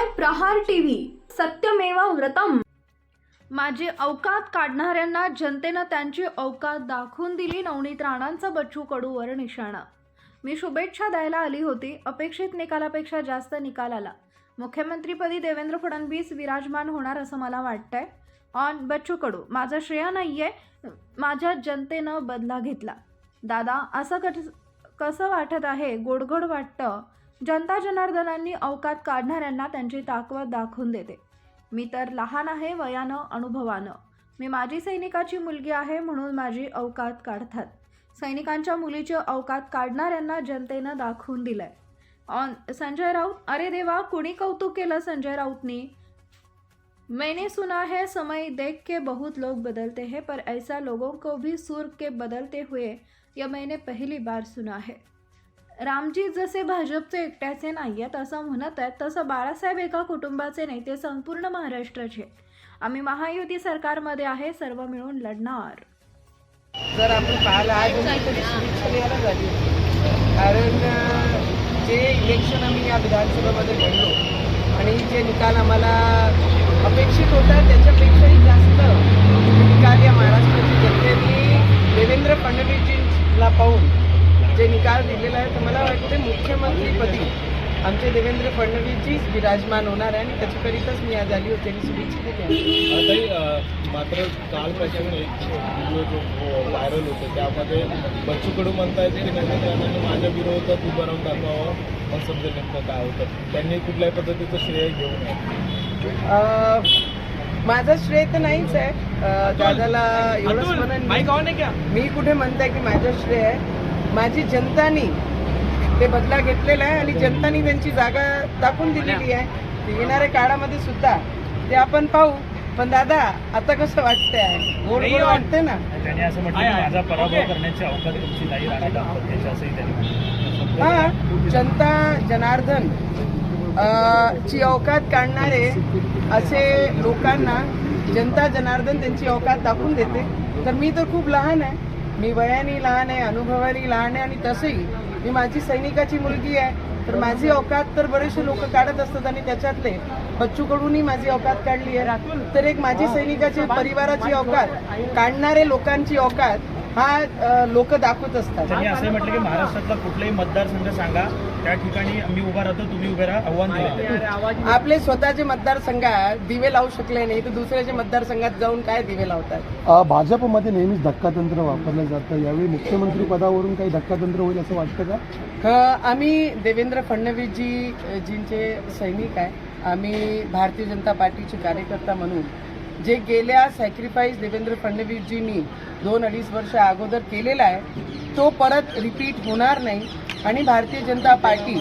पाहताय प्रहार टीव्ही. सत्यमेवा व्रतम. माझी अवकात काढणाऱ्यांना जनतेनं त्यांची अवकात दाखवून दिली नवनीत राणांचा बच्चू कडूवर निशाणा. मी शुभेच्छा द्यायला आली होती अपेक्षित निकालापेक्षा जास्त निकाल आला मुख्यमंत्रीपदी देवेंद्र फडणवीस विराजमान होणार असं मला वाटतंय. ऑन बच्चू कडू माझं श्रेय नाही आहे माझ्या जनतेनं बदला घेतला. दादा असं कट कसं वाटत आहे? गोडगोड वाटतं? जनता जनार्दनांनी अवकात काढणाऱ्यांना त्यांची ताकद दाखवून देते. मी तर लहान आहे वयानं अनुभवानं. मी माजी सैनिकाची मुलगी आहे म्हणून माझी अवकात काढतात. सैनिकांच्या मुलीचे अवकात काढणाऱ्यांना जनतेनं दाखवून दिलंय. ऑन संजय राऊत अरे देवा कुणी कौतुक केलं संजय राऊतनी? मैंने सुना है समय देख के बहुत लोग बदलते हैं पर ऐसा लोगों को भी सुर के बदलते हुए यह मैंने पहली बार सुना है। रामजी जसे भाजपचे एकट्याचे नाही आहेत असं म्हणत आहेत तसं बाळासाहेब एका कुटुंबाचे नाही ते संपूर्ण महाराष्ट्राचे आम्ही महायुती सरकारमध्ये आहे सर्व मिळून लढणार. जर आपण पाहिलं आज तरी झाली कारण जे इलेक्शन आम्ही या विधानसभेमध्ये लढलो आणि जे निकाल आम्हाला अपेक्षित होता त्याच्यापेक्षाही जास्त निकाल या महाराष्ट्राच्या जनतेने देवेंद्र फडणवीसजींना पाहून जे निकाल दिलेला आहे तर मला वाटते मुख्यमंत्रीपदी आमचे देवेंद्र फडणवीसजीच विराजमान होणार आहे आणि त्याच्याकरिताच मी आज आली होती आणि शुभेच्छा अ, मात्र कालपासून एक व्हिडिओ जो व्हायरल होतो त्यामध्ये बच्चू कडू म्हणतायत की नवीन राणाने माझ्या विरोधात उभं राहून दाखवावं मग समजेल नेमकं काय होतं. त्यांनी कुठल्याही पद्धतीचं श्रेय घेऊ नये. माझं श्रेय तर नाहीच आहे. दादाला म्हणेन मी कुठे म्हणताय की माझं श्रेय आहे. माझी जनतानी ते बदला घेतलेला आहे आणि जनतानी त्यांची जागा दाखवून दिलेली आहे. येणाऱ्या काळामध्ये सुद्धा ते आपण पाहू. पण दादा आता कसं वाटतंय? गोड गोड वाटतंय ना? त्यांनी असं म्हटलं माझा पराभव करण्याची अवकाश तुमची नाही हा जनता जनार्दन ची अवकात काढणारे असे लोकांना जनता जनार्दन त्यांची अवकात दाखवून देते. तर मी तर खूप लहान आहे. मी वयाने लहान आहे अनुभवाने लहान आहे आणि तसंही मी माझी सैनिकाची मुलगी आहे. तर माझी अवकात तर बरेचसे लोक काढत असतात आणि त्याच्यातले बच्चूकडूनही माझी अवकात काढली आहे. तर एक माझी सैनिकाची परिवाराची अवकात काढणारे लोकांची अवकात हा लोक दाखवत असतात. त्यांनी असंही म्हटलं की महाराष्ट्रातला कुठलाही मतदारसंघ सांगा त्या ठिकाणी मी उभा राहतो तुम्ही उभे राहा आव्हान दिले आपले स्वतःचे मतदारसंघात दिवे लावू शकले नाही तर दुसऱ्याच्या मतदारसंघात जाऊन काय दिवे लावतात? भाजपमध्ये नेहमीच धक्कातंत्र वापरलं जातं. यावेळी मुख्यमंत्री पदावरून काही धक्कातंत्र होईल असं वाटतं का? आम्ही देवेंद्र फडणवीसजी जींचे सैनिक आहे. आम्ही भारतीय जनता पार्टीचे कार्यकर्ता म्हणून जे गेल्या सॅक्रिफाईस देवेंद्र फडणवीसजींनी दोन अडीच वर्ष अगोदर केलेला आहे तो परत रिपीट होणार नाही. आणि भारतीय जनता पार्टी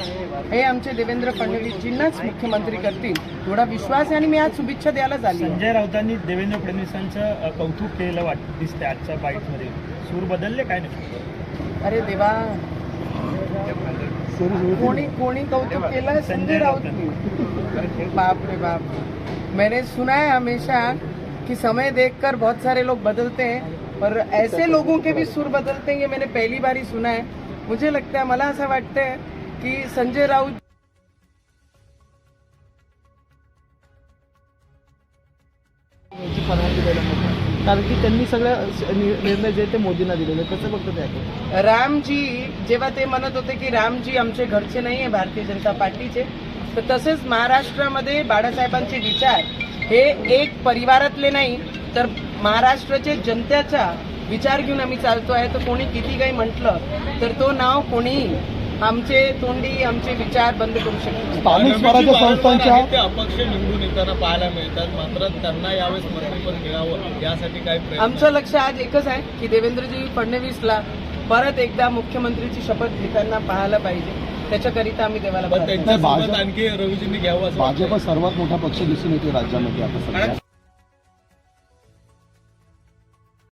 हे आमचे देवेंद्र फडणवीसजींनाच मुख्यमंत्री करतील एवढा विश्वास आहे आणि मी आज शुभेच्छा द्यायला झाली संजय राऊतांनी देवेंद्र फडणवीसांचं कौतुक केलेलं वाटतं दिसते आजच्या बाईटमध्ये. सूर बदलले काय नाही? अरे देवा. कोणी कोणी कौतुक केलं संजय राउत बाप रे बाप. मैंने सुना है हमेशा कि समय देखकर बहुत सारे लोग बदलते हैं पर ऐसे लोगों के भी सुर बदलते हैं ये मैंने पहली बार ही सुना है। मुझे लगता है मला असं वाटतंय की संजय राऊत कारण की त्यांनी सगळं निर्णय जे ते मोदींना दिलेले कसं बघतो ते रामजी जेव्हा ते म्हणत होते की रामजी आमचे घरचे नाही आहे भारतीय जनता पार्टीचे तर तसेच महाराष्ट्रामध्ये बाळासाहेबांचे विचार हे एक परिवारातले नाही तर महाराष्ट्राचे जनतेचा विचार घेऊन आम्ही चालतो आहे. तर कोणी किती काही म्हटलं तर तो नाव कोणीही आमचे तोंडी आमचे विचार बंद करू शकतो स्थानिक स्वराज्य संस्थांच्या ते अपक्ष निवडून येताना पाहायला मिळतात. मात्र त्यांना यावेळेस मंत्रीपद मिळावं यासाठी काय प्रयत्न आमचं लक्ष आज एकच आहे की देवेंद्रजी फडणवीसला परत एकदा मुख्यमंत्रीची शपथ घेताना पाहायला पाहिजे. त्याच्याकरिता आम्ही देवाला आणखी रवीजींनी घ्यावं असं भाजप. सर्वात मोठा पक्ष दिसून येतो राज्यामध्ये आता सध्या